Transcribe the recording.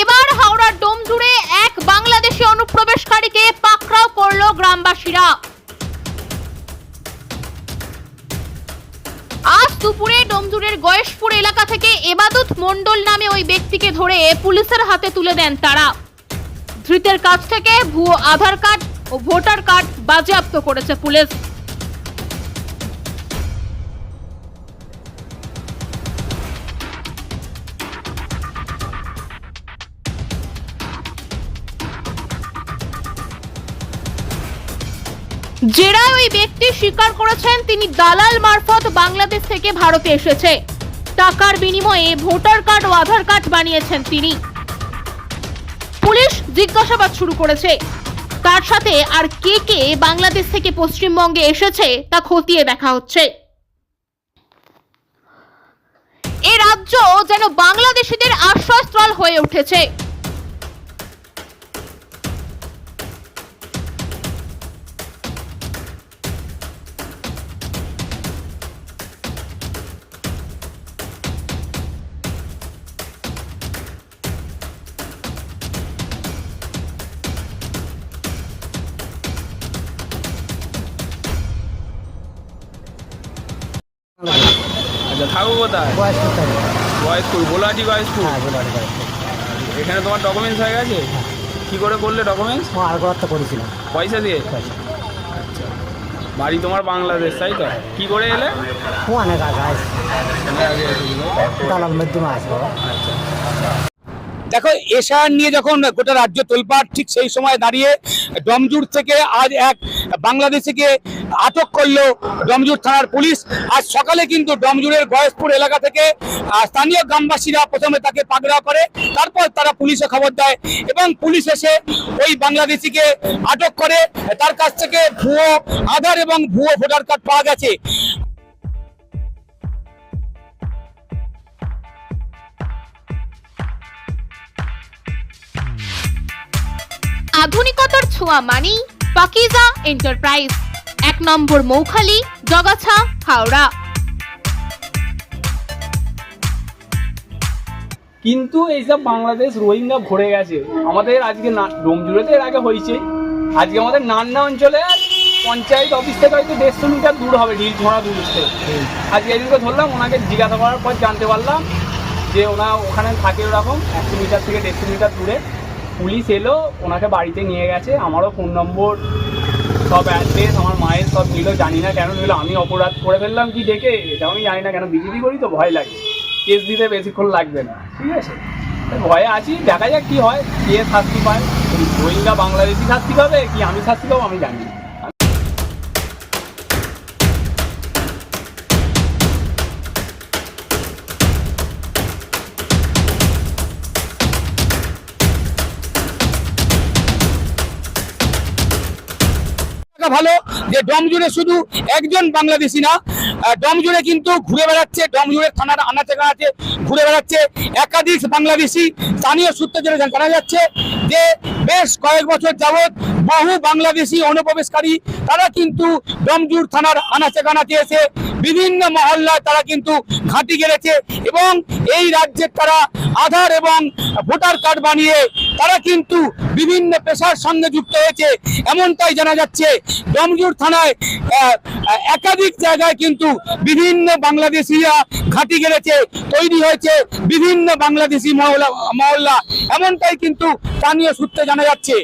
এবার হাওড়ার ডোম জুড়ে এক বাংলাদেশি অনুপ্রবেশকারীকে পাকড়াও করল গ্রামবাসীরা। আজ দুপুরে ডোমজুরের গয়েশপুর এলাকা থেকে এবাদত মণ্ডল নামে ওই ব্যক্তিকে ধরে পুলিশের হাতে তুলে দেন তারা। ধৃতের কাছ থেকে ভুয়ো আধার কার্ড ও ভোটার কার্ড বাজেয়াপ্ত করেছে পুলিশ। জেরায় ওই ব্যক্তি স্বীকার করেছেন তিনি দালাল মারফত বাংলাদেশ থেকে ভারতে এসেছে। টাকার বিনিময়ে ভোটার কার্ড ও আধার কার্ড বানিয়েছেন তিনি। পুলিশ জিজ্ঞাসাবাদ শুরু করেছে। তার সাথে আর কে কে বাংলাদেশ থেকে পশ্চিমবঙ্গে এসেছে তা খতিয়ে দেখা হচ্ছে। এ রাজ্য যেন বাংলাদেশিদের আশ্রয়স্থল হয়ে উঠেছে। থাকো কোথায়? বয়স বয়স হবে গোলাহাটি বয়স বয়স্কুল হ্যাঁ বলে বয়স এখানে তোমার ডকুমেন্টস হয়ে গেছে? কি করে করলে ডকুমেন্টস ও আর তো করেছিলাম পয়সা দিয়ে? পয়সা। আচ্ছা। বাড়ি তোমার বাংলাদেশ তাই তো? কি করে এলে? ও অনেক আগে আছে দালাল মধ্যমে আছে আচ্ছা। দেখো, এশার নিয়ে যখন গোটা রাজ্য তোলপাট ঠিক সেই সময় দাঁড়িয়ে ডমজুর থেকে আজ এক বাংলাদেশিকে আটক করল ডমজুর থানার পুলিশ। আজ সকালে কিন্তু ডমজুরের গয়েশপুর এলাকা থেকে স্থানীয় গ্রামবাসীরা প্রথমে তাকে পাকড়াও করে, তারপর তারা পুলিশে খবর দেয় এবং পুলিশ এসে ওই বাংলাদেশিকে আটক করে। তার কাছ থেকে ভুয়ো আধার এবং ভুয়ো ভোটার কার্ড পাওয়া গেছে। আধুনিকতার ছোঁয়া মানি পাকিজা এন্টারপ্রাইজ। এক নম্বর মৌখালি, জগাছা, হাওড়া। কিন্তু এইসব বাংলাদেশ রোহিঙ্গা ভরে গেছে। আমাদের আজকে না- ডোমজুড়ে এর আগে হয়েছে। আজকে আমাদের নান্না অঞ্চলে পঞ্চায়েত অফিস থেকে হয়তো দেড়শো মিটার দূর হবে ঢিল ঝোড়া দূর থেকে। আজকে এদিনকে ধরলাম, ওনাকে জিজ্ঞাসা করার পর জানতে পারলাম যে ওনা ওখানে থাকে ওরকম, একশো মিটার থেকে দেড়শো মিটার দূরে। পুলিশ এলো, ওনাকে বাড়িতে নিয়ে গেছে, আমারও ফোন নম্বর, সব অ্যাড্রেস আমার মায়ের সব নিল জানি না কেন নিল আমি অপরাধ করে ফেললাম কি ডেকে এটা আমি জানি না কেন বিজেপি করি তো ভয় লাগে। কেস দিতে বেশিক্ষণ লাগবে না, ঠিক আছে? ভয়ে আছি, দেখা যাক কী হয়, কে শাস্তি পায়, ওই রোহিঙ্গা বাংলাদেশি শাস্তি পাবে, কি আমি শাস্তি পাবো, আমি জানি না। থাকা ভালো, যে ডমজুড়ে শুধু একজন বাংলাদেশি না ডমজুড়ে কিন্তু ঘুরে বেড়াচ্ছে, ডমজুড়ে থানার আনাচে কানাচে ঘুরে বেড়াচ্ছে, একাধিক বাংলাদেশি স্থানীয় সূত্রে জানা যাচ্ছে যে বেশ কয়েক বছর যাবৎ বহু বাংলাদেশি অনুপ্রবেশকারী, তারা কিন্তু ডমজুর থানার আনাচে কানাচে এসে বিভিন্ন মহল্লায় তারা কিন্তু ঘাঁটি গেড়েছে এবং এই রাজ্যের তারা আধার এবং ভোটার কার্ড বানিয়ে তারা কিন্তু বিভিন্ন পেশার সঙ্গে যুক্ত হয়েছে। এমনটাই জানা যাচ্ছে ডমজুর থানায় একাধিক জায়গায় কিন্তু বিভিন্ন বাংলাদেশিরা ঘাঁটি গেড়েছে, তৈরি হয়েছে বিভিন্ন বাংলাদেশি মহল্লা মহল্লা। এমনটাই কিন্তু স্থানীয় সূত্রে জানা যাচ্ছে।